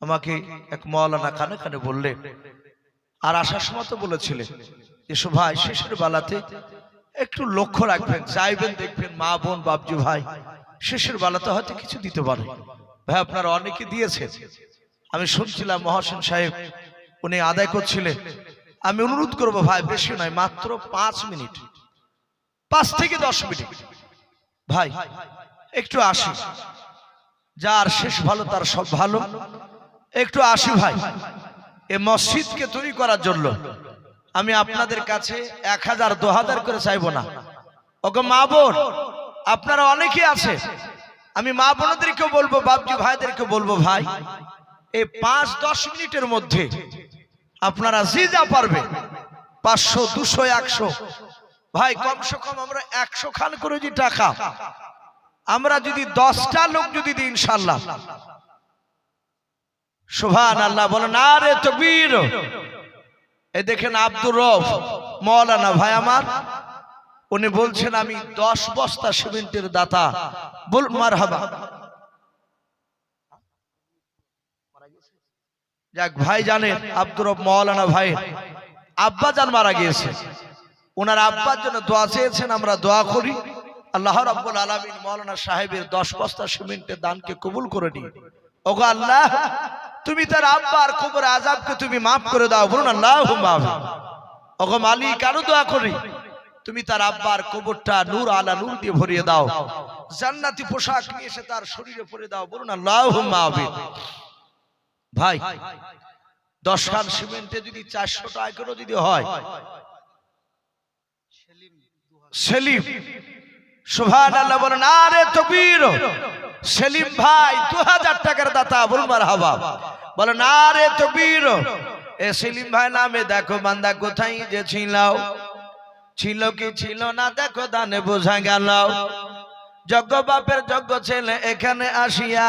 আমাকে এক মৌলানা কানে কানে বললেন আর আসার সময় তো বলেছিলে এসো ভাই, শেষের বেলাতে একটু লক্ষ্য রাখবেন, চাইবেন, দেখবেন মা, বোন বাবজু ভাই, শেষের বেলাতে হয়তো কিছু দিতে পারে। ভাই, আপনারা অনেকে দিয়েছেন। আমি শুনছিলাম মহাসেন সাহেব, উনি আদায় করছিলেন। আমি অনুরোধ করব ভাই, বেশি নয়, মাত্র পাঁচ মিনিট। পাঁচ থেকে দশ মিনিট। ভাই, একটু আসি। যার শেষ ভালো, তার সব ভালো। একটু আসি ভাই। এ মসজিদকে তৈরি করার জন্য আমি আপনাদের কাছে এক হাজার, দু হাজার করে চাইব না। ওকে মা বোন, আপনারা অনেকে আছে। আমি মা বোনদেরকে বলব বাবজি ভাইদেরকে বলব ভাই, এই পাঁচ, দশ মিনিটের মধ্যে আপনারা যে যা পারবে পাঁচশো, দুশো, একশো, ভাই কমসে কম আমরা একশো খান করে যে টাকা, আমরা যদি দশটা লোক যদি দিই ইনশাল্লাহ সুভান আল্লাহ বলেন, আরে তকবীর। এ দেখেন আব্দুর রফ মৌলানা ভাই আমার, উনি বলছেন, আমি দশ বস্তা সিমেন্টের দাতা। বল মার হাবা যাক, ভাই জানেন, আব্দুর মৌলানা ভাই, আব্বা জান মারা গিয়েছে। ওনার আব্বার জন্য দোয়া চেয়েছেন, আমরা দোয়া করি। আল্লাহ রাব্বুল আলামিন মৌলানা সাহেবের দশ বস্তা সিমেন্টের দানকে কবুল করে নিন। ওগো আল্লাহ তুমি তার আব্বার কবর আজাবকে তুমি মাফ করে দাও, বলুন আল্লাহ মাফ ওগো মালিক, আরও দোয়া করি। তুমি তার আব্বার কবরটা নূর আলা নূর দিয়ে ভরিয়ে দাও। জান্নাতি পোশাক নিয়ে এসে তার শরীরে পরে দাও, বলুন আল্লাহ মাহবিন ভাই, দশ খান সিমেন্টে যদি চারশো টাকা করে যদি হয়, সেলিম সুভান আল্লাহ বলেন, আরে তকবীর সেলিম ভাই দু হাজার টাকার দাতা বলবার হাবা বলেন আরে তকবীর, এ সেলিম ভাই নামে দেখো বান্দা কোথায় যে ছিলাও। ছিল কি ছিল না দেখো দানে বোঝা গেল। যজ্ঞ বাপের যজ্ঞ ছেলে এখানে আসিয়া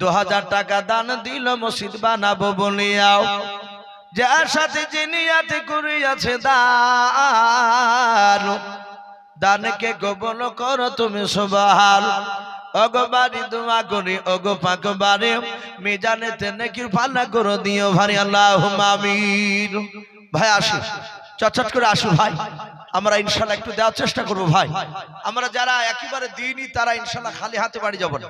দু হাজার টাকা দান দিল মসজিদ বানাবো বলিয়াও। যার সাথে যে নিয়াতে করিয়াছে দান। দানকে গোপন করো তুমি সবাহাল অগবাড়ি দোয়া করি অগ পাক বাড়ি। মিজানে তেনে কি ফাল্লা করো দিও ভারি আল্লাহ মামির ভাই, আসি। চটচট করে আসু ভাই। আমরা ইনশাল্লাহ একটু দেওয়ার চেষ্টা করব ভাই। আমরা যারা একেবারে দিইনি তারা ইনশাল্লাহ খালি হাতে বাড়ি যাব না।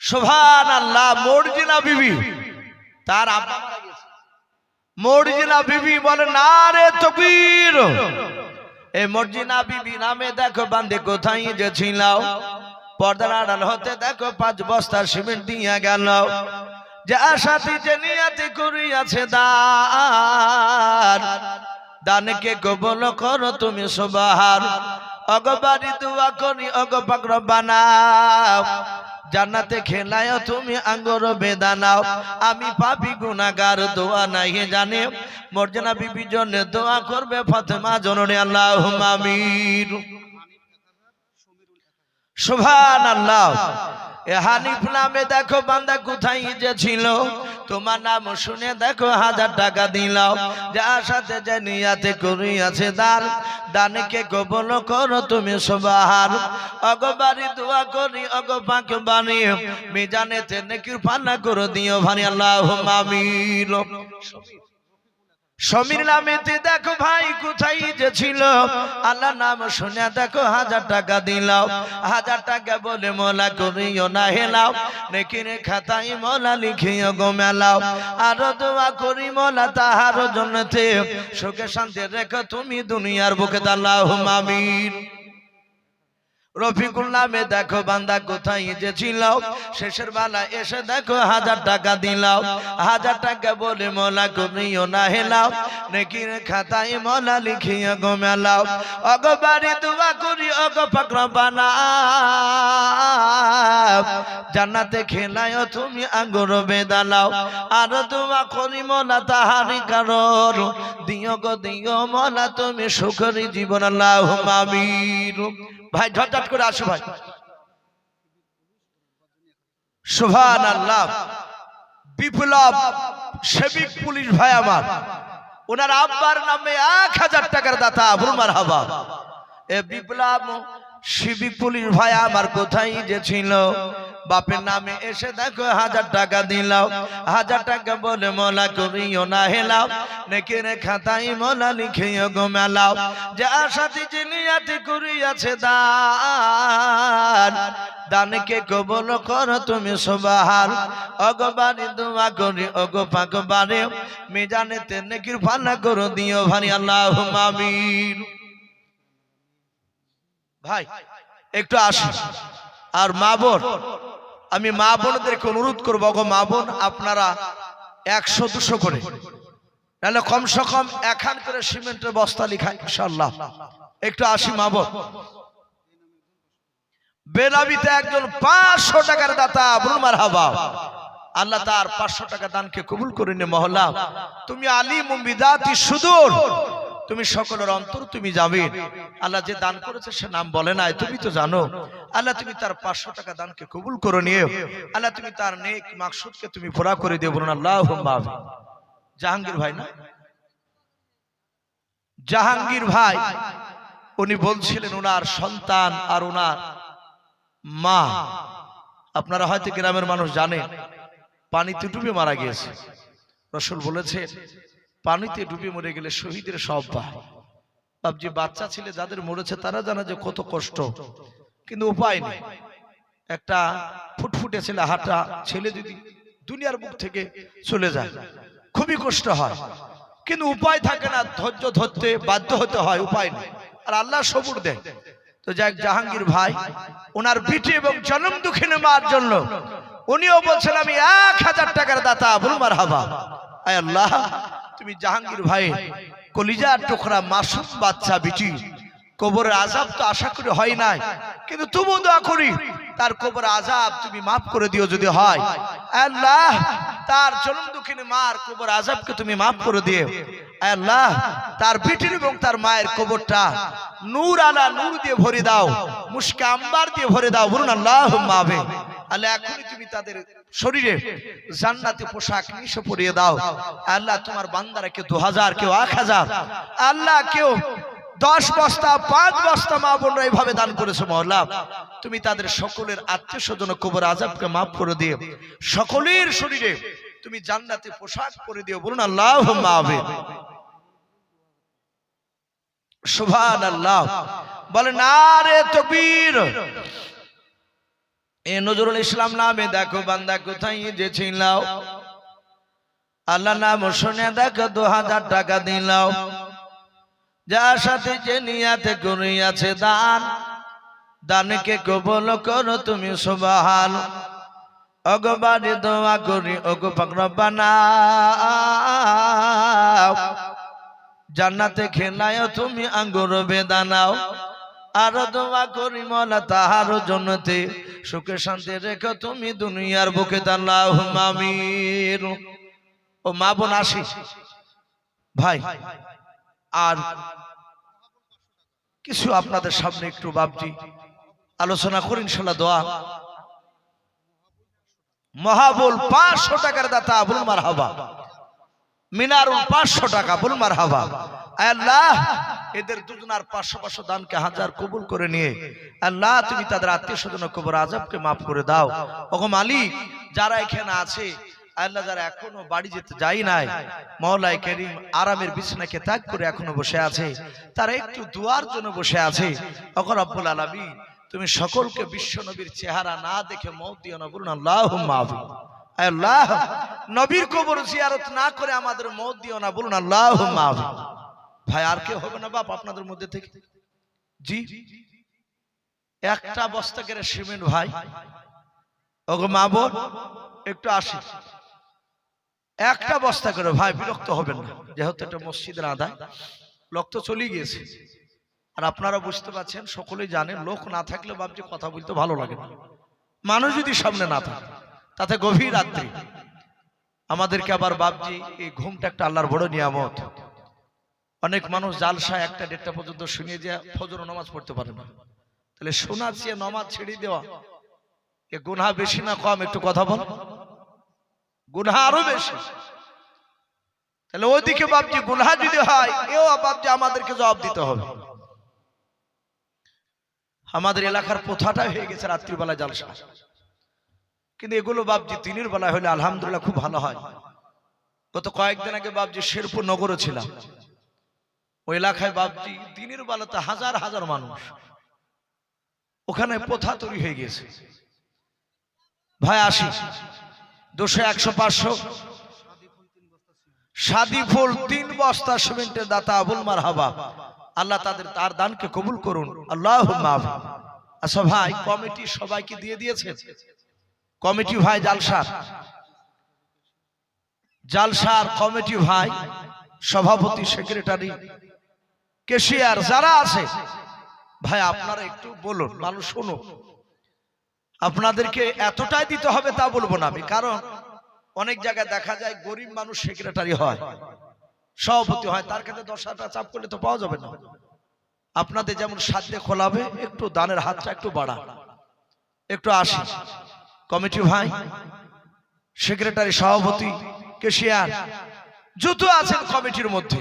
সোভান আল্লাহ মর্জিনা বিবি। তার মর্জিনা বিবি বলে, না রে তকবীর। এই মর্জিনা বিবি নামে দেখো বান্দে কোথায় যে ছিলাও? পর্দার আড়াল হতে দেখো পাঁচ বস্তা সিমেন্ট দিয়া গেল। যা সাথে যে নিয়াতে করিয়াছে দান। দানকে কবল করো তুমি সবাহার অগবাড়ি দোয়া করি, অগ পাকর বানাও। জান্নাতে খেলায় তুমি আঙ্গর বেদানাও আমি পাপি গুনাগার দোয়া নাই জানে। মর্জনা বিবি জন্য দোয়া করবে ফাতেমা জননী আল্লাহ আমির সুভান আল্লাহ হানিফ নামে দেখো বান্দা কোথায় যে ছিল তোমার নাম শুনে দেখো হাজার টাকা দিলাও যার সাথে যে নিয়াতে করিয়াছে দান দানকে কবল করো তুমি সবাহার অগবারি দোয়া করি, অগ পাক বাণী। মিজানে তেনে কৃপানা করো দিও ভারি আল্লাহ মামিল সমীর নামেতে দেখো ভাই কোথায় যে ছিল? আল্লাহ নাম শুনে দেখো হাজার টাকা দিলাও। হাজার টাকা বলে মোলা করিও না হেলাও। নেকিরে খাতাই মোলা লিখিও গো মেলাও। আরও দোয়া করি মোলা তাহার জন্যতে। সুখে শান্তি রেখো তুমি দুনিয়ার বুকে দাল্লাহ মামিন রফিকুল নামে দেখো বান্দা কোথায় যে ছিল শেষের বেলা এসে দেখো হাজার টাকা দিলাও হাজার টাকা বলে মোলা করিও না হেলাও। নেকির খাতায় মোলা লিখিয়া গো মেলাও। অগ বাড়ি দোয়া করি, অগ পাকড় বানা জান্নাতে খেলায় তুমি আঙ্গুর বেদালাও। আর দোয়া করি মোলা তাহারি কারণ দিও গো, দিও মোলা তুমি সুখরি জীবন আল্লাহ মামির ভাই ঝটঝট করে আসো ভাই। সুভান আল্লাহ বিপ্লব সেবিক পুলিশ ভাই আমার। ওনার আব্বার নামে এক হাজার টাকার দাতা ভুলমার হাবা এ বিপ্লব সিবি পুলিশ ভাই আমার কোথায় যে ছিল? বাপের নামে এসে দেখো, হাজার টাকা দিলাও। হাজার টাকা বলে মোলা করিও না, হেলাও। নেকের খাতাই মোলা লিখিও গো মেলাও। যে আশাতি জিনিয়াতি করিয়াছে দান, দানকে কবল কর তুমি সবাহার অগবারি দোয়া করি অগ পাকবারে মেজানে তেনে কৃপানা করো দিও ভারি আল্লাহ মামিন ভাই, একটু আসুন। আর মা বোন আমি মা বোনদেরকে অনুরোধ করব গো মা বোন, আপনারা একশো, দুশো করে, নাহলে কমসে কম এখান করে সিমেন্টের বস্তা লিখা ইনশাল্লাহ একটু আসি, মা বোন। বেনাবিতে একজন পাঁচশো টাকার দাতা, বলুন মার হাবা আল্লাহ তার পাঁচশো টাকা দানকে কবুল করে নে, মহল্লা। তুমি আলী মুম্বিদাতি সুদূর। তুমি সকলের অন্তর তুমি যাবে আল্লাহ যে দান করেছে সে নাম বলে নাই, তুমি তো জানো। আল্লাহ তুমি তার পাঁচশো টাকা দানকে কবুল করে নিয়ে আল্লাহ তুমি তার নেক মাকসুদকে তুমি পুরা করে দিও বলুন আল্লাহ জাহাঙ্গীর ভাই না? জাহাঙ্গীর ভাই, উনি বলছিলেন ওনার সন্তান আর ওনার মা। আপনারা হয়তো গ্রামের মানুষ জানে পানিতে ডুবে মারা গিয়েছে। রসুল বলেছে পানিতে ডুবে মরে গেলে শহীদের সব ভাই। বাবজি বাচ্চা ছেলে যাদের মরেছে তারা জানে যে কত কষ্ট। কিন্তু উপায় নেই। একটা ফুটফুটে ছেলে হাঁটা ছেলে যদি দুনিয়ার মুখ থেকে চলে যায় খুবই কষ্ট হয়। কিন্তু উপায় থাকে না ধৈর্য ধরতে বাধ্য হতে হয় উপায় নেই। আর আল্লাহ সবুর দেয় তো যাক জাহাঙ্গীর ভাই ওনার বিটি এবং জন্ম দুঃখিনী মার জন্য উনিও বলছেন আমি এক হাজার টাকার দাতা বলুন মার হাবা আয় আল্লাহ তুমি জাহাঙ্গীর ভাই কলিজার টুকরা মাসুম বাচ্চা বিটি কবরের আজাব তো আশা করি হয় নাই। কিন্তু তবু দোয়া করি, তার কবর আজাব তুমি মাফ করে দিও যদি হয়। আল্লাহ, তার জন্ম দুঃখিনী মার কবর আজাবকে তুমি মাফ করে দিও। আল্লাহ, তার বিটির এবং তার মায়ের কবরটা নূর আলা নূর দিয়ে ভরে দাও মুস্কে আম্বার দিয়ে ভরে দাও, বলুন আল্লাহ মাবে আল্লাহ, এখনই তুমি তাদের শরীরে জান্নাতে পোশাক নিশো পরিয়ে দাও। আল্লাহ, তোমার বান্দারা কেউ দু হাজার, কেউ এক হাজার। আল্লাহ, কেউ দশ বস্তা, পাঁচ বস্তা মা বোনরা এইভাবে দান করেছে মহল্লা। তুমি তাদের সকলের আত্মীয় স্বজন কবর আজাবকে মাফ করে দিও। সকলের শরীরে তুমি জান্নাতে পোশাক পরে দিও। বলুন আল্লাহ মাবে সুভান আল্লাহ বলে না রে তকবীর। এ নজরুল ইসলাম নামে দেখো, বান্দা কোথায় যে ছিলাও আল্লাহ নাম শুনে দেখো, দু হাজার টাকা দিলাও যার সাথে যে নিয়াতে করিয়াছে দান, দানকে কবল করো তুমি, সুবাহান। অগবারে দোয়া করি অগো জান্নাতে খেলায় তুমি আঙ্গুর বেদানাও। আর দোয়া করি মলা তাহার জন্যতে, সুখে শান্তি রেখো তুমি দুনিয়ার বুকে দাল্লাহ মামির ও মা বোন আসি। ভাই আর কিছু আপনাদের সামনে একটু বাবজি আলোচনা করি ইনশাল্লাহ দোয়া। মহাবুল পাঁচশো টাকার দাতা বলুন মার হাবা মিনারুল পাঁচশো টাকা বলুন মার হাবা আল্লাহ, এদের দুজনার পাঁচশো পাঁচশো দানকে হাজার কবুল করে নিয়ে, আল্লাহ, তুমি তাদের আত্মীয় স্বজন কবর আজবকে মাফ করে দাও। ওগো মালিক, যারা এখানে আছে আল্লাহ যারা এখনও বাড়ি যেতে যাই নাই মহলাই করিম আরামের বিছানাকে ত্যাগ করে এখনও বসে আছে। তারা একটু দুয়ার জন্য বসে আছে। অকর আব্বুল আলমী তুমি সকলকে বিশ্ব নবীর চেহারা না দেখে মত দিও না বলুন আল্লাহ আল্লাহ নবীর কবর জিয়ারত না করে আমাদের মত দিও না বলুন আল্লাহ ভাই আর কেউ হবে না বাপ আপনাদের মধ্যে থেকে? জি একটা বস্তা করে সিমেন্ট ভাই। ওগো মা বোন একটু আসি একটা বস্তা করে, ভাই, বিরক্ত হবেন না। যেহেতু এটা মসজিদের আদায়, লোক তো চলে গিয়েছে। আর আপনারা বুঝতে পারছেন, সকলেই জানেন লোক না থাকলে ভাবছি কথা বলতে ভালো লাগে না। মানুষ যদি সামনে না থাকে, তাতে গভীর রাত্রি। আমাদেরকে আবার বাবজি এই ঘুমটা একটা আল্লাহর বড় নিয়ামত। অনেক মানুষ জালসা একটা দেড়টা পর্যন্ত শুনিয়ে যে ফজর নামাজ পড়তে পারে না। তাহলে শোনা চেয়ে নমাজ ছেড়ে দেওয়া, এ গুনহা বেশি না, কম, একটু কথা বল। গুনহা আরও বেশি। তাহলে ওইদিকে বাপজি গুনহা যদি হয়, এও বাপজি আমাদেরকে জবাব দিতে হবে। আমাদের এলাকার প্রথাটা হয়ে গেছে রাত্রিবেলা জালসা। কিন্তু এগুলো বাবজি দিনের বেলায় হলে আলহামদুলিল্লাহ খুব ভালো হয়। গত কয়েকদিন আগে বাবজি শেরপুর নগরে ছিলাম। ওই এলাকায় বাবজি দিনের বেলাতে হাজার হাজার মানুষ। ওখানে প্রথা তৈরি হয়ে গেছে। ভাই, আসি। দুশো, একশো, পাঁচশো। সাদি ফুল তিন বস্তা সিমেন্টের দাতা আবুল মার হাবা আল্লাহ তাদের তার দানকে কবুল করুন। আল্লাহ আচ্ছা ভাই, কমিটি সবাইকে দিয়ে দিয়েছে? কমিটি ভাই জালসার জালসার কমিটি ভাই, সভাপতি, সেক্রেটারি, কেশিয়ার, যারা আছে। ভাই, আপনারা একটু বলুন, মানুষ শুনুন আপনাদেরকে এতটাই দিতে হবে তা বলব না আমি। কারণ অনেক জায়গায় দেখা যায় গরিব মানুষ সেক্রেটারি হয়, সভাপতি হয়, তার কাছে দশ হাজার চাপ করলে তো পাওয়া যাবে না। আপনাদের যেমন সাধ্যে খোলাবে, একটু দানের হাতটা একটু বাড়া। একটু আসি। কমিটি ভাই, সেক্রেটারি, সভাপতি, কেশিয়ার যত আছেন কমিটির মধ্যে।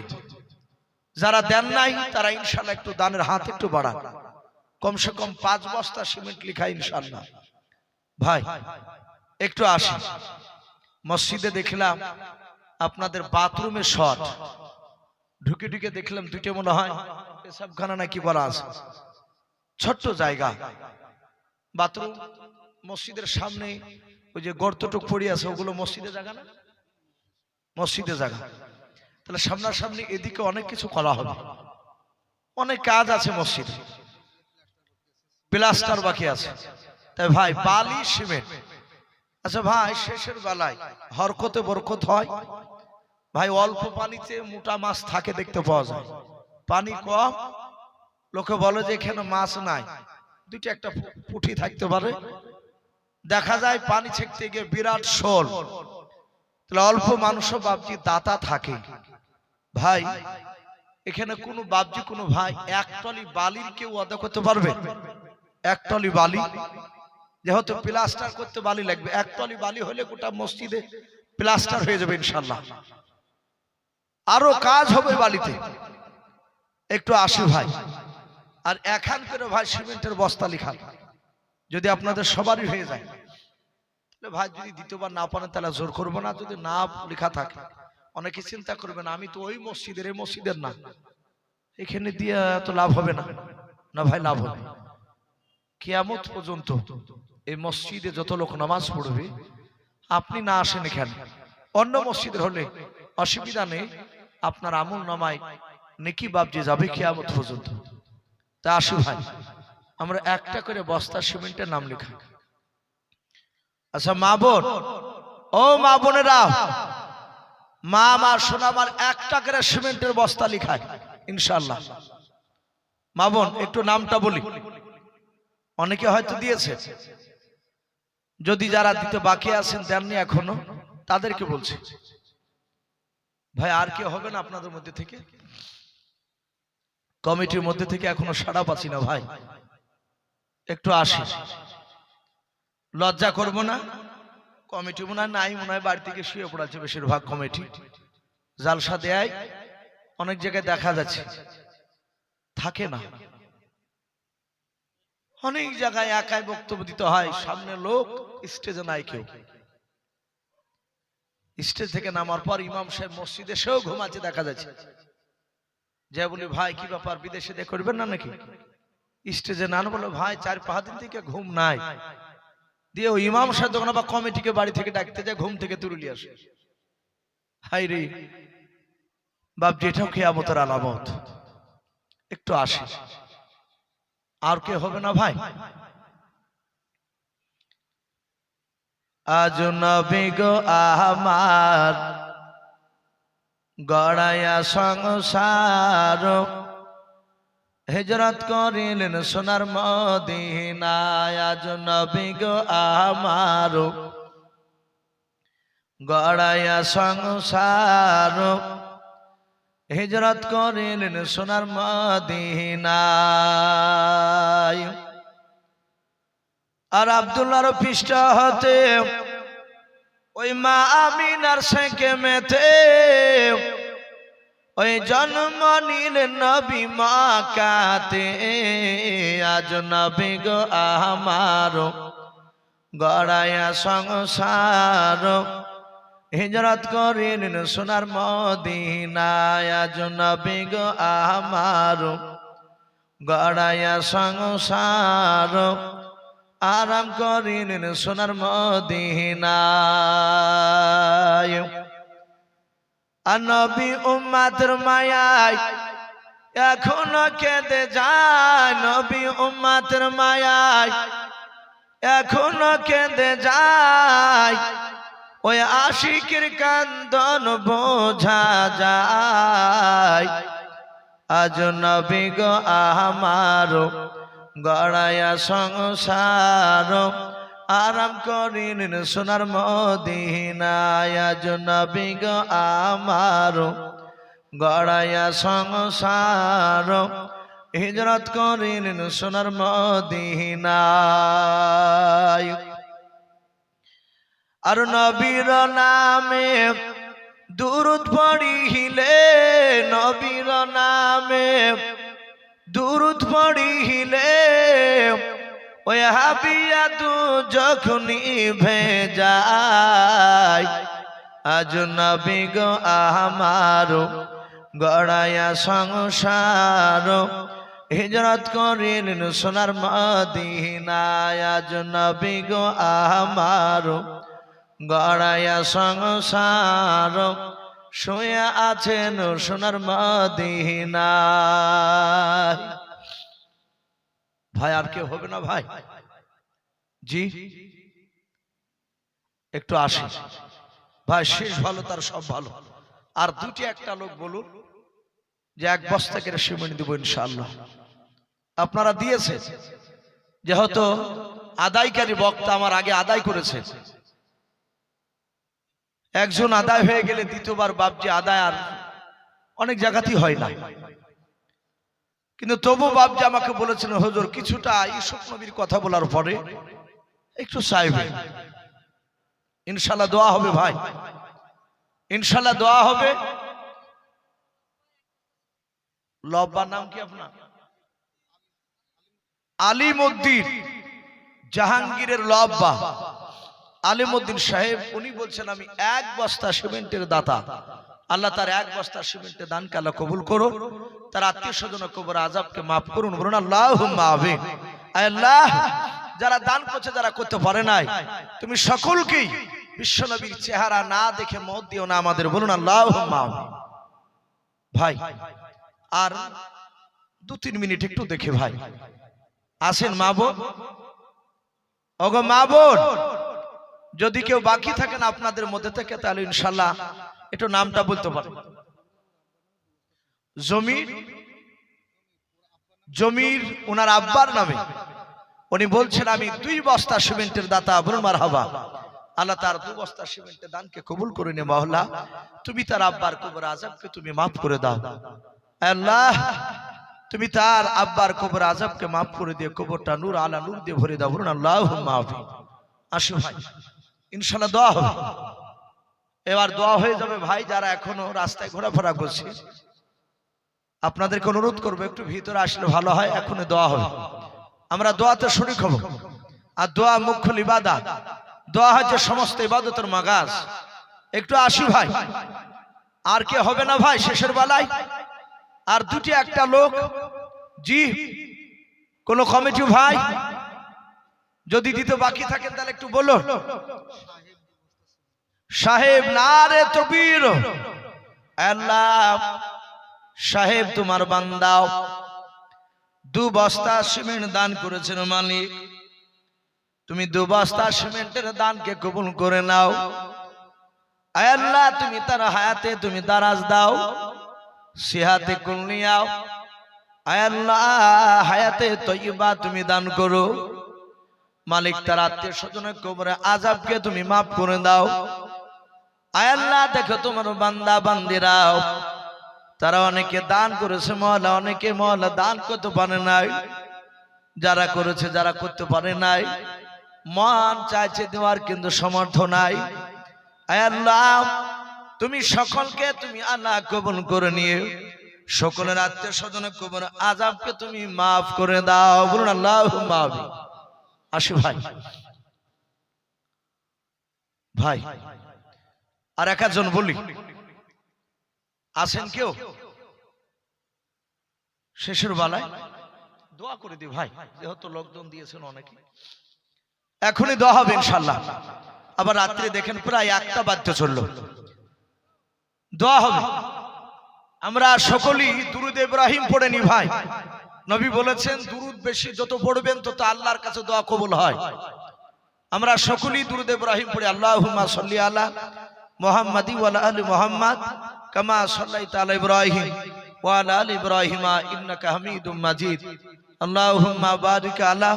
যারা দেন নাই, তারা ইনশাল্লাহ একটু দানের হাত একটু বাড়ান কমসে কম পাঁচ বস্তা সিমেন্ট লিখা ইনশাল্লাহ। ভাই, একটু আসি। মসজিদে দেখলাম আপনাদের বাথরুমে শট। ঢুকে ঢুকে দেখলাম দুইটা মনে হয় পেশাবখানা নাকি বলা আছে। ছোট্ট জায়গা। বাথরুম, মসজিদের সামনে ওই যে গর্তটুক পড়ে আছে, ওগুলো মসজিদে জায়গা না? মসজিদে জায়গা। তাহলে সামনাসামনি এদিকে অনেক কিছু করা হবে। অনেক কাজ আছে মসজিদে। প্লাস্টার বাকি আছে। তাই ভাই, বালি সিমেন্ট। আচ্ছা ভাই, শেষের বেলায় হরকতে বরকত হয়? ভাই, অল্প পানিতে মোটা মাছ থাকে দেখতে পাওয়া যায়। পানি কম, লোকে বলে যে এখানে মাছ নাই। দুইটা একটা পু- পুঁটি থাকতে পারে। দেখা যায় পানি ছেকতে গিয়ে বিরাট শোল। তাহলে অল্প মানুষও বাবজি দাতা থাকে। ভাই, এখানে কোনো বাবজি কোনো ভাই, এক টলি বালির কেউ অদা করতে পারবে? এক টলি বালি? যেহেতু প্লাস্টার করতে বালি লাগবে, এক টলি বালি হলে গোটা মসজিদে প্লাস্টার হয়ে যাবে ইনশাল্লাহ আরও কাজ হবে বালিতে। একটু আসি ভাই। আর এখান করে ভাই সিমেন্টের বস্তা লিখান। যদি আপনাদের সবারই হয়ে যায়। ভাই যদি দ্বিতীয়বার না পারেন, তাহলে জোর করব না। যদি না লেখা থাকে, অনেকে চিন্তা করবেন আমি তো ওই মসজিদের, এই মসজিদের না। এখানে দিয়ে এত লাভ হবে না। না ভাই, লাভ হবে। কিয়ামত পর্যন্ত। এই মসজিদে যত লোক নামাজ পড়বে, আপনি না আসেন এখানে। অন্য মসজিদের হলে অসুবিধা নেই, আপনার আমল নামায় নেকি বাবজি যাবে কিয়ামত পর্যন্ত। তা আসু ভাই, আমরা একটা করে বস্তা সিমেন্টের নাম লেখা। আচ্ছা মা বোন, ও মা বোনেরা, মা আমার সোনা আমার একটা করে সিমেন্টের বস্তা লিখায় ইনশাল্লাহ মা বোন, একটু নামটা বলি। অনেকে হয়তো দিয়েছে। যদি যারা দিতে বাকি আছেন দেননি এখনও, তাদেরকে বলছি। ভাই, আর কি হবে না আপনাদের মধ্যে থেকে? কমিটির মধ্যে থেকে এখনও সাড়া পাচ্ছি না, ভাই। একটু আসি। লজ্জা করব না। কমিটি মনে হয় নাই, মনে হয় বাড়ি থেকে শুয়ে পড়াচ্ছে বেশিরভাগ কমিটি। জালসা দেয় অনেক জায়গায় দেখা যাচ্ছে। থাকে না। অনেক জায়গায় একাই বক্তব্য দিতে হয়, সামনে লোক, স্টেজে নাই কেউ। স্টেজ থেকে নামার পর ইমাম সাহেব মসজিদে সেও ঘুমাচ্ছে দেখা যাচ্ছে। যে বলি, ভাই, কি ব্যাপার, বিদেশে দিয়ে করবেন না নাকি? স্টেজে নান বলো, ভাই, চার পাঁচ দিন থেকে ঘুম নাই। দিয়ে ওই ইমাম সাহেব তখন আবার কমিটিকে বাড়ি থেকে ডাকতে যায়, ঘুম থেকে তুলে আসে। হাই রে! বাপজি, এটাও খেয়ামতের আলামত। একটু আসি। আর কে হবে না ভাই? আজ নবী গো আমার গড়াইয়া সংসার। হিজরত করিলেন সোনার মদিনায়। আজ নবী গো আমার গড়াইয়া সংসার। হিজরত করিলেন সোনার মদিনায়। আর আবদুল্লাহর পৃষ্ঠ হতে ওই মা আমিনার সেকে মেতে ওই জন্ম নিলেন নবী মা কাতে আজ নবী গো আমার গড়াইয়া সংসার। হিজরত করিলেন সোনার মদিনায় নবী গো আমার গড়াইয়া সংসার। আরাম করিলেন সোনার মদিনায়। আর নবী উম্মাদের মায়ায় এখনও কেঁদে যায়, নবী উম্মাদের মায়ায় এখনও কেঁদে যায়। ওই আশিকের কান্দন বোঝা যায়। আজ নবী গো আমার গড়াইয়া সংসার। আরাম করিলেন সোনার মদিনায়। আজ নবী গো আমার গড়াইয়া সংসার। হিজরত করিলেন সোনার মদিনায়। আর নবীর নামে দুরুদ পড়িলে, নবীর নামে দুরুদ পড়িলে, ওই হাবিয়া তু যখনই ভেজায় আজ নবী গো আমার গড়াইয়া সংসার, হিজরত করিলেন সোনার মদিনায়। আজ নবী গো আমার গড়াইয়া সংসার, শুয়ে আছেন সোনার মদিনায় ভাই, আর কেউ হবে না ভাই? জি, একটু আসি। ভাই, শেষ ভালো, তার সব ভালো। আর দুটি একটা লোক বলুন, যে এক বস্তা করে সিমেন্ট দিব ইনশাআল্লাহ। আপনারা দিয়েছে, যেহেতু আদায়কারী বক্তা আমার আগে আদায় করেছে। একজন আদায় হয়ে গেলে দ্বিতীয়বার বাপজি আদায় আর অনেক জায়গাতেই হয় না। কিন্তু তবু বাপজি আমাকে বলেছেন হজুর, কিছুটা ইসুফ নবীর কথা বলার পরে একটু চাইবে ইনশাল্লাহ দোয়া হবে ভাই। ইনশাল্লাহ দোয়া হবে। লব্বার নাম কি আপনার? আলিমুদ্দিন জাহাঙ্গীরের লব্বা। আলিমুদ্দিন সাহেব উনি বলছেন আমি এক বস্তা সিমেন্টের দাতা। আল্লাহ তার এক বস্তা সিমেন্টের দান কালা কবুল করো তার আত্মীয় স্বজন কবর আজাবকে মাফ করুন বলুন আল্লাহ মাহবে আল্লাহ যারা দান করছে যারা করতে পারে নাই। তুমি সকলকেই বিশ্বনবীর চেহারা না দেখে মত দিও না আমাদের বলুন আল্লাহ ভাই আর দু তিন মিনিট একটু দেখে ভাই। আসেন মা বোন। ওগো মা বোন। যদি কেউ বাকি থাকেন আপনাদের মধ্যে থেকে তাহলে ইনশাল্লাহ একটু নামটা বলতে পারে জমির জমির ওনার আব্বার নামে। উনি বলছেন আমি দুই বস্তা সিমেন্টের দাতা বলুন মার হাবা আল্লাহ তার দু বস্তা সিমেন্টের দানকে কবুল করে নে মহল্লা তুমি তার আব্বার কবর আজবকে তুমি মাফ করে দাও। আল্লাহ তুমি তার আব্বার কবর আজবকে মাফ করে দিয়ে কবরটা নূর আলা নূর দিয়ে ভরে দাও বলুন আল্লাহ মাফ আসো ভাই। ইনশাল্লাহ দোয়া হবে। এবার দোয়া হয়ে যাবে, ভাই, যারা এখনও রাস্তায় ঘোরাফেরা করছে, আপনাদেরকে অনুরোধ করব, একটু ভিতরে আসলে ভালো হয় এখনও দোয়া হবে। আমরা দোয়াতে শরিক হব। আর দোয়া মুখ্য ইবাদা দোয়া হচ্ছে সমস্ত ইবাদতের মাগাজ। একটু আসি, ভাই। আর কে হবে না, ভাই, শেষের বেলায়? আর দুটি একটা লোক? জি? কোন কমিটি, ভাই? যদি দিতে বাকি থাকে তাহলে একটু বলো। সাহেব না রে তবির আল্লাহ সাহেব তোমার বান্দাও দু বস্তা সিমেন্ট দান করেছেন মালিক। তুমি দু বস্তা সিমেন্টের দানকে কবুল করে নাও। আয় আল্লাহ তুমি তার হায়াতে তুমি দারাজ দাও। সিহাতে কুলনিয়াও। আয় আল্লাহ হায়াতে তৈবা তুমি দান করো। মালিক তার আত্মীয় স্বজনের কবরে আজাবকে তুমি মাফ করে দাও। আয় আল্লাহ, দেখো তোমার বান্দা, বান্দিরাও। তারা অনেকে দান করেছে, মহলা, অনেকে মহলা দান করতে পারে নাই। যারা করেছে, যারা করতে পারে নাই। মন চাইছে দেওয়ার কিন্তু সমর্থ নাই। আয় আল্লাহ, তুমি সকলকে তুমি আল্লাহ কবুল করে নিয়ে সকলের আত্মীয় স্বজনের কবর আজাবকে তুমি মাফ করে দাও। বলুন আল্লাহ মাফ আসি ভাই। ভাই, আর এক একজন বলি আছেন কেউ? শেষের বেলায় দোয়া করে দি ভাই, যেহেতু লোকজন দিয়েছেন অনেকে। এখনই দোয়া হবে ইনশাল্লাহ আবার রাত্রে দেখেন প্রায় একটা বাদ্য চলল। দোয়া হবে। আমরা সকলেই দুরুদ ইব্রাহিম পড়ে নি ভাই। নবী বলেছেন, দুরুদ বেশি, যত পড়বেন তত আল্লাহর কাছে দোয়া কবুল হয়। আমরা সকলেই দুরুদ ইব্রাহিম পড়ি, আল্লাহুম্মা সাল্লি আলা মুহাম্মাদি ওয়া আলা মুহাম্মাদ কামা সাল্লাইতা আলা ইব্রাহিম ওয়া আলা ইব্রাহিমা ইন্নাকা হামিদুম মাজিদ। আল্লাহুম্মা বারিক আলা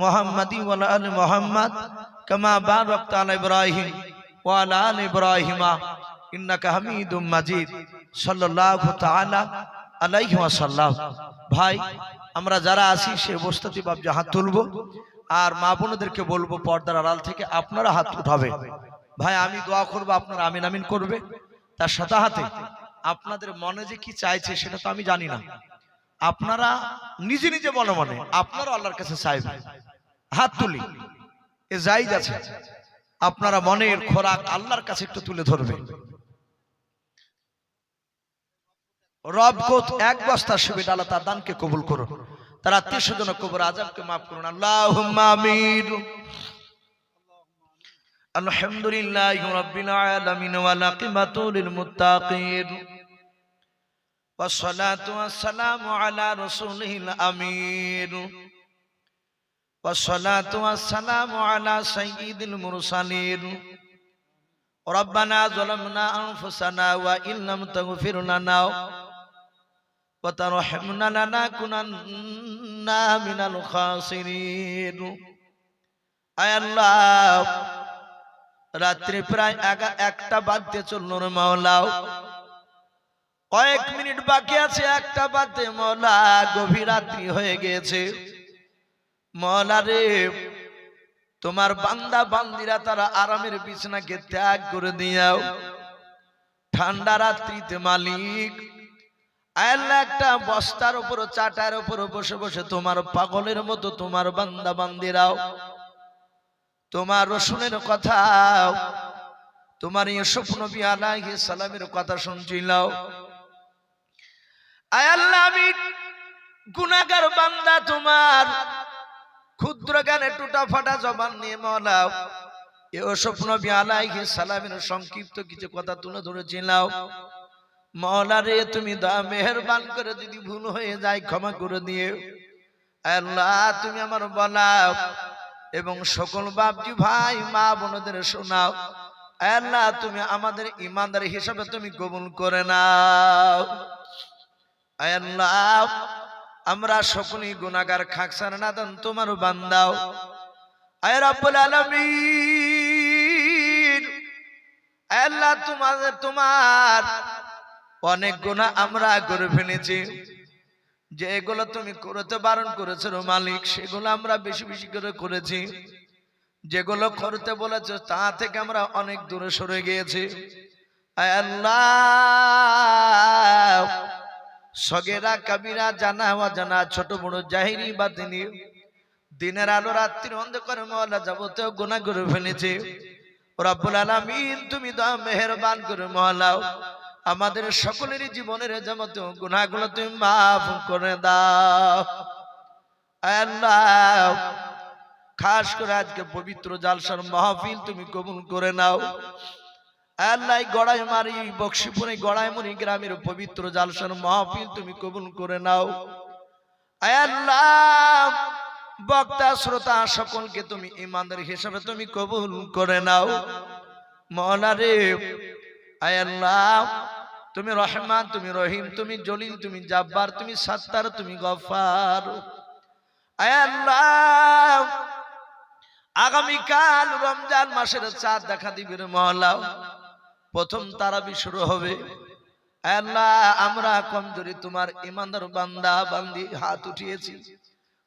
মুহাম্মাদি ওয়া আলা মুহাম্মাদ কামা বারাকতা আলা ইব্রাহিম ওয়া আলা আলি ইব্রাহিমা ইন্নাকা হামিদুম মাজিদ। সাল্লাল্লাহু তাআলা ওয়াসাল্লাম, ভাই, আমরা যারা আছি সে অবস্থাতে বাপ হাত তুলবো, আর মা বোনদেরকে বলব পর্দার আড়াল থেকে আপনারা হাত উঠাবে। ভাই, আমি দোয়া করব আপনারা আমিন আমিন করবে। তার সাথে হাতে আপনাদের মনে যে কি চাইছে সেটা তো আমি জানি না। আপনারা নিজে নিজে মনে মনে আপনারা আল্লাহর কাছে চাইবেন হাত তুলি। এ যাই আছে। আপনারা মনের খোরাক আল্লাহর কাছে একটু তুলে ধরবেন রব কোত এক বস্তা সুবিধা আল্লাহ তার দানকে কবুল করুন তার আত্মীয় স্বজন কবর আজাবকে মাফ করুন আল্লাহ আমিন আলহামদুলিল্লাহ রাব্বিল আলামিন ওয়া লাকিবাতু লিল মুত্তাকিন والصلاة والسلام على رسوله الأمين والصلاة والسلام على سيد المرسلين ربنا ظلمنا أنفسنا وإن لم تغفر لنا وترحمنا لنكونن من الخاسرين আয় আল্লাহ রাত্রি প্রায় এগা- একটা বাদ্যে চলল রে মাওলাও কয়েক মিনিট বাকি আছে একটা বাদে মলা গভীর রাত্রি হয়ে গেছে মলা রে তোমার বান্দা বান্দিরা তারা আরামের বিছানাকে ত্যাগ করে দিয়াও ঠান্ডা রাত্রিতে মালিক আল্লাহ একটা বস্তার উপর, চাটার উপর বসে বসে তোমার পাগলের মতো তোমার বান্দা বান্দিরাও, তোমার রসুনের কথা, তোমার ইউসুফ নবী আলাইহিস সালামের কথা শুনছিলাম। আয় আল্লাহ আমি গুনাগার বান্দা তোমার, ক্ষুদ্র জ্ঞানে টুটা ফাটা জবান নিয়ে মলাও ওসব নবী আলাইহিস সালামের সংক্ষিপ্ত কিছু কথা তুলে ধরেছিলাম। মৌলা রে, তুমি দা মেহরবান করে যদি ভুল হয়ে যায়, ক্ষমা করে দিয়ে আল্লাহ, তুমি আমার বলাও এবং সকল বাপজি ভাই, মা বোনদের শোনাও। আল্লাহ, তুমি আমাদের ইমানদার হিসাবে তুমি কবুল করে নাও। আল্লাহ, আমরা সকলেই গুনাহগার খাকসার নাদান তোমার বান্দাও। আয় রব্বুল আলামিন। আল্লাহ, তোমাদের, তোমার অনেক গুণা আমরা করে ফেলেছি। যে এগুলো তুমি করতে বারণ করেছ মালিক সেগুলো আমরা বেশি বেশি করে করেছি। যেগুলো করতে বলেছ তা থেকে আমরা অনেক দূরে সরে গিয়েছি। আল্লাহ সগেরা কাবিরা জানা হওয়া জানা ছোট বড় জাহিরি বা তিনি দিনের আলো রাত্রির অন্ধকার মহল্লা যাবতীয় গুণা করে ফেলেছে। রব্বুল আলামিন তুমি দা মেহেরবান করে মহলাও আমাদের সকলের জীবনের যাবতীয় গুণাগুলো তুমি মাফ করে দাও। আল্লাহ। খাস করে আজকে পবিত্র জালসার মাহফিল তুমি কবুল করে নাও। আল্লাহ গড়াই মারি বক্সিপুরে গড়াই মরি গ্রামের পবিত্র জালসার মাহফিল তুমি কবুল করে নাও। আয় আল্লাহ। বক্তা শ্রোতা সকলকে তুমি ইমানদার হিসাবে তুমি কবুল করে নাও। মৌলা রে আয় আল্লাহ। তুমি রহমান, তুমি রহিম, তুমি জলিল, তুমি জাব্বার, তুমি সাত্তার, তুমি গফার। আগামীকাল রমজান মাসের চাঁদ দেখা দিবে রে মহলাও প্রথম তারাবি শুরু হবে। আল্লাহ, আমরা কমজোরি তোমার ইমানদার বান্দা, বান্দি হাত উঠিয়েছি।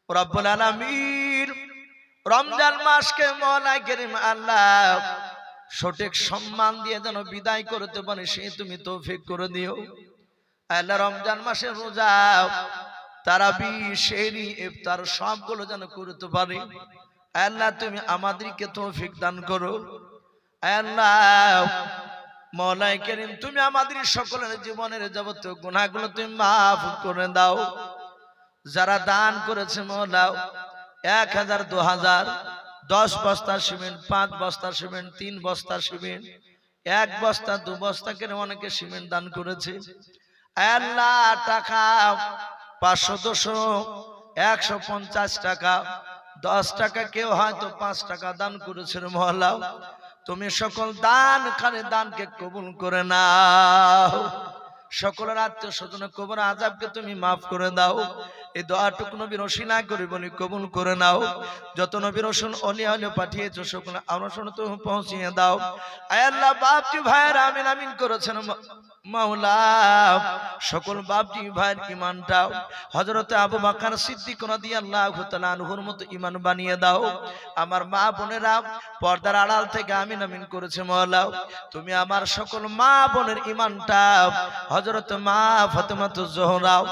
রব্বুল আলামিন, রমজান মাসকে মওলাই করিম আল্লাহ সঠিক সম্মান দিয়ে যেন বিদায় করতে পারে, সে তুমি তৌফিক করে দিও। আল্লাহ রমজান মাসে রোজা তারাবি শেরি ইফতার সবগুলো যেন করতে পারে। আল্লাহ তুমি আমাদেরকে তৌফিক দান করো। আল্লাহ মৌলাই করিম, তুমি আমাদের সকলের জীবনের যাবতীয় গুণাগুলো তুমি মাফ করে দাও। যারা দান করেছে মৌলাও এক হাজার, দু হাজার। দশ বস্তা সিমেন্ট, পাঁচ বস্তা সিমেন্ট, তিন বস্তা সিমেন্ট, এক বস্তা, দু বস্তা করে অনেকে সিমেন্ট দান করেছে। টাকা পাঁচশো, দুশো, একশো পঞ্চাশ টাকা, দশ টাকা কেউ হয়তো পাঁচ টাকা দান করেছিল মহলাও। তুমি সকল দান খানে দানকে কবুল করে নাও। সকলের আত্মীয় স্বজন কবর আজাবকে তুমি মাফ করে দাও। এই দোয়াটুকু নবীর রসিনা করে বলি কবুল করে নাও। যত নবীর রসুন অলি অলি পাঠিয়েছো সকল আনসন তুমি পৌঁছিয়ে দাও। আয় আল্লাহ বাপজি ভাইয়ের আমিন আমিন করেছেন সকল বাপজি ভাইয়ের ইমানটাও হজরতে আবু তাআলা আনহুর মতো ইমান বানিয়ে দাও। আমার মা বোনেরা পর্দার আড়াল থেকে আমিন আমিন করেছে মহলাও তুমি আমার সকল মা বোনের ইমানটা হজরত মা ফাতেমাতু জোহরাও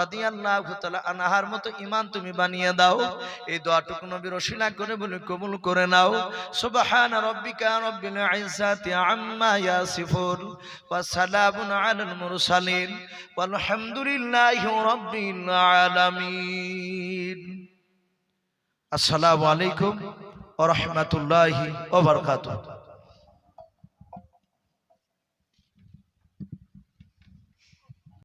রাদিয়াল্লাহু তাআলা আনহার মতো ইমান তুমি বানিয়ে দাও। এই দোয়াটুকু নবীর রসিলা করে বলে কবুল করে নাও। সুবহান রাব্বিকা রাব্বিল ইজ্জাতি আম্মা ইয়াসিফুন ওয়া সালামুন আলাল মুরসালিন। রাব্বিল আলামিন। আসসালামু আলাইকুম ওয়া রাহমাতুল্লাহি ওয়া বারাকাতুহু।